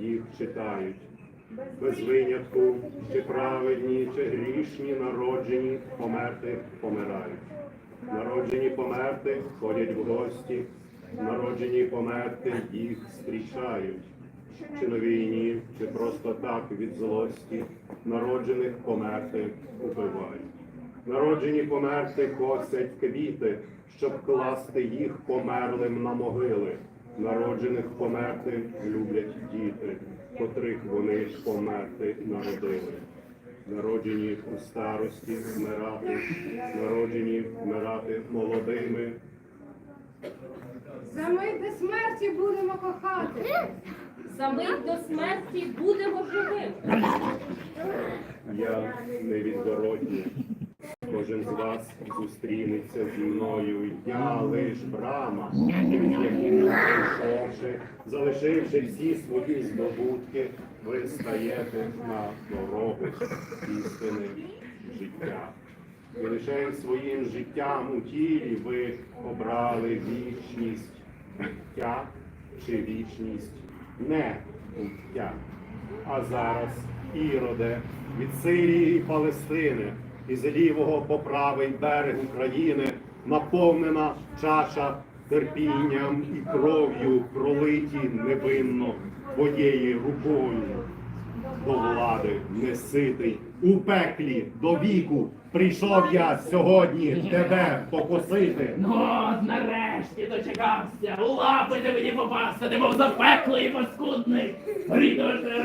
їх читають. Без винятку, чи праведні, чи грішні, народжені, померти, помирають. Народжені померти ходять в гості, народжені померти їх зустрічають. Чи на війні, чи просто так від злості, народжених померти убивають. Народжені померти косять квіти, щоб класти їх померлим на могили. Народжених померти люблять діти, котрих вони померти народили. Народжені у старості вмирати, народжені вмирати молодими. За мить до смерті будемо кохати. За мить до смерті будемо живими. Я невідворотні. Кожен з вас зустрінеться зі мною. Я лиш брама, прийшовши, залишивши всі свої здобутки, ви стаєте на дорогу істини життя. І лише своїм життям у тілі ви обрали вічність буття чи вічність не буття. А зараз, Іроде, від Сирії і Палестини, із лівого по правий берег України наповнена чаша терпінням і кров'ю пролиті невинно твоєю рукою. До влади неситий у пеклі до віку прийшов я сьогодні тебе покосити. Ну, от нарешті дочекався. Лапи ти мені попасти, ти був запеклий паскудний. Рідно ж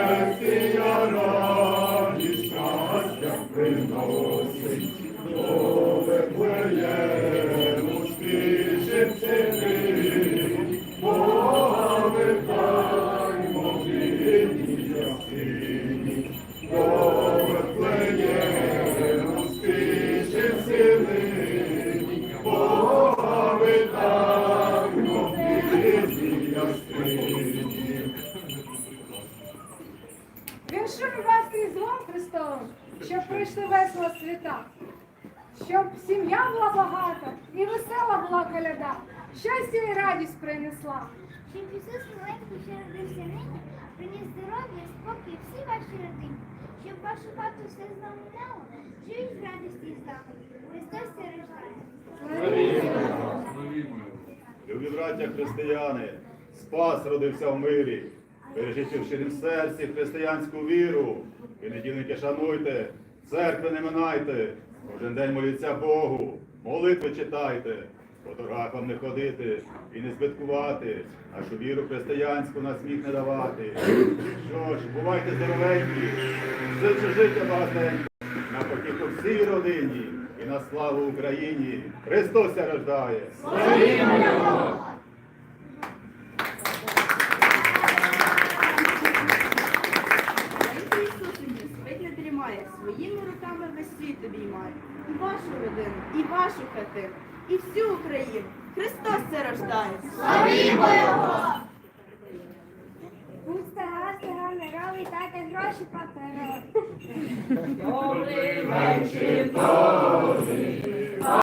прийшли весело світа, щоб сім'я була багата і весела була коляда, щастя і радість принесла. Щоб Ісус маленький, що родився нині, приніс здоров'я, спокій всій вашій родині, щоб вашу хату все знову дало, живіть в радості і заході. Христос це рождає. Любі браття християни, спас родився в мирі. Бережіть у щирім серці християнську віру. І недільники шануйте, церкви не минайте. Кожен день моліться Богу, молитви читайте, фотографам не ходити і не збиткувати, нашу віру християнську на сміх не давати. Що ж, бувайте здоровенькі, життя життя багатенько, на потіху всій родині і на славу Україні. Христос рождає! Ісусеньки своїми руками весь світ обіймає. І вашу родину, і вашу хатину, і всю Україну. Христос це рождає. Будь стара, стара, мирова, дайте гроші паперові. Добрий вечір тобі,